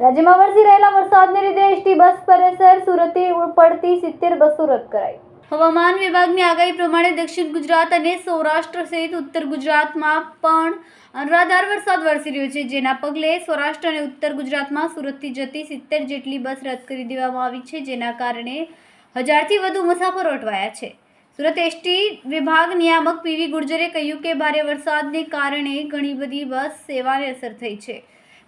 રાજ્યમાં વરસી રહેલા વરસાદને લીધે એસટી બસ પર અસર સુરતથી પડતી સિત્તેર બસો રદ કરાઈ. હવામાન વિભાગની આગાહી પ્રમાણે દક્ષિણ ગુજરાત અને સૌરાષ્ટ્ર સહિત ઉત્તર ગુજરાતમાં પણ અનરાધાર વરસાદ વરસી રહ્યો છે, જેના પગલે સૌરાષ્ટ્ર અને ઉત્તર ગુજરાતમાં સુરતથી જતી સિત્તેર જેટલી બસ રદ કરી દેવામાં આવી છે, જેના કારણે હજારથી વધુ મુસાફરો અટવાયા છે. સુરત એસટી વિભાગ નિયામક પીવી ગુર્જરે કહ્યું કે ભારે વરસાદને કારણે ઘણી બધી બસ સેવાને અસર થઈ છે.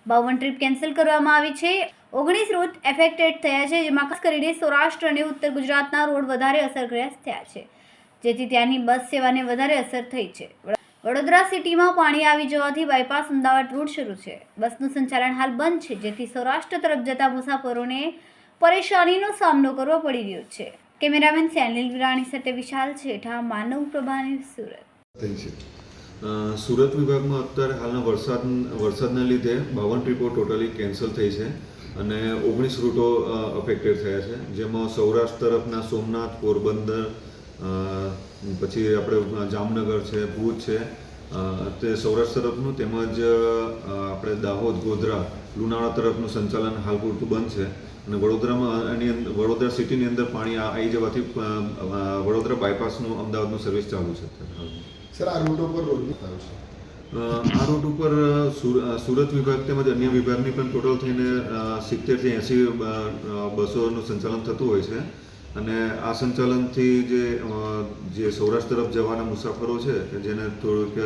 બાવન ટ્રીપ કેન્સલ કરવામાં આવી છે. ઓગણીસ રૂટ એફેક્ટેડ થયા છે, જેમાં ખાસ કરીને સૌરાષ્ટ્ર અને ઉત્તર ગુજરાતના રોડ વધારે અસરગ્રસ્ત થયા છે, જેથી ત્યાંની બસ સેવાને વધારે અસર થઈ છે. વડોદરા સિટીમાં પાણી આવી જવાથી બાયપાસ અમદાવાદ રૂટ શરૂ છે. બસનું સંચાલન હાલ બંધ છે, જેથી સૌરાષ્ટ્ર તરફ જતા મુસાફરોને પરેશાનીનો સામનો કરવો પડી રહ્યો છે. કેમેરામેન સેનિલ વિરાણી સાથે વિશાલ છેઠા, માનવ પ્રભાની સુરત. સુરત વિભાગમાં અત્યારે હાલના વરસાદ, વરસાદના લીધે બાવન ટ્રીપો ટોટલી કેન્સલ થઈ છે અને ઓગણીસ રૂટો અફેક્ટેડ થયા છે. જેમાં સૌરાષ્ટ્ર તરફના સોમનાથ, પોરબંદર પછી આપણે જામનગર છે, ભુજ છે તે સૌરાષ્ટ્ર તરફનું તેમજ આપણે દાહોદ ગોધરા લુણાવાડા તરફનું સંચાલન હાલ પૂરતું બંધ છે. અને વડોદરામાં એની અંદર વડોદરા સિટીની અંદર પાણી આવી જવાથી વડોદરા બાયપાસનું અમદાવાદનું સર્વિસ ચાલુ છે સર આ રૂટ ઉપર રોજ થયું છે? આ રૂટ ઉપર સુરત વિભાગ તેમજ અન્ય વિભાગની પણ ટોટલ થઈને સિત્તેરથી એંસી બસોનું સંચાલન થતું હોય છે. અને આ સંચાલનથી જે જે સૌરાષ્ટ્ર તરફ જવાના મુસાફરો છે, કે જેને થોડુંક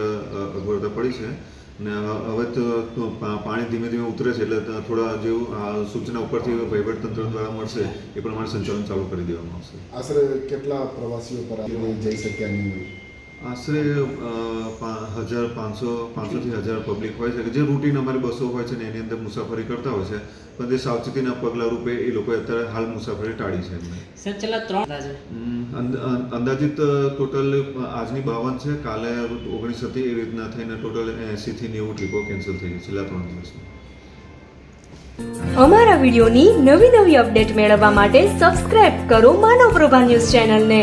અગવડતા પડી છે, અને હવે તો પાણી ધીમે ધીમે ઉતરે છે, એટલે થોડા જેવું સૂચના ઉપરથી વહીવટતંત્ર દ્વારા મળશે, એ પ્રમાણે સંચાલન ચાલુ કરી દેવામાં આવશે. આશરે કેટલા પ્રવાસીઓ પર જઈ શક્યા નહીં? હોય આશરે હજાર પાંચસો પાંચસોથી હજાર પબ્લિક હોય છે કે જે રૂટીન અમારી બસો હોય છે ને એની અંદર મુસાફરી કરતા હોય છે પણ જે સાવચેતીના પગલા રૂપે એ લોકોએ અત્યારે હાલ મુસાફરી ટાળી છે સર છેલ્લા ત્રણ અંદાજિત ટોટલ આજની બાવન છે કાલે ઓગણીસ હતી એ રીતના થઈને ટોટલ એંસીથી નેવું ટ્રીપો કેન્સલ થઈ ગઈ છેલ્લા ત્રણ દિવસમાં. અમારા વિડિયોની નવી નવી અપડેટ મેળવવા માટે સબસ્ક્રાઇબ કરો માનવ પ્રભા ન્યૂઝ ચેનલને.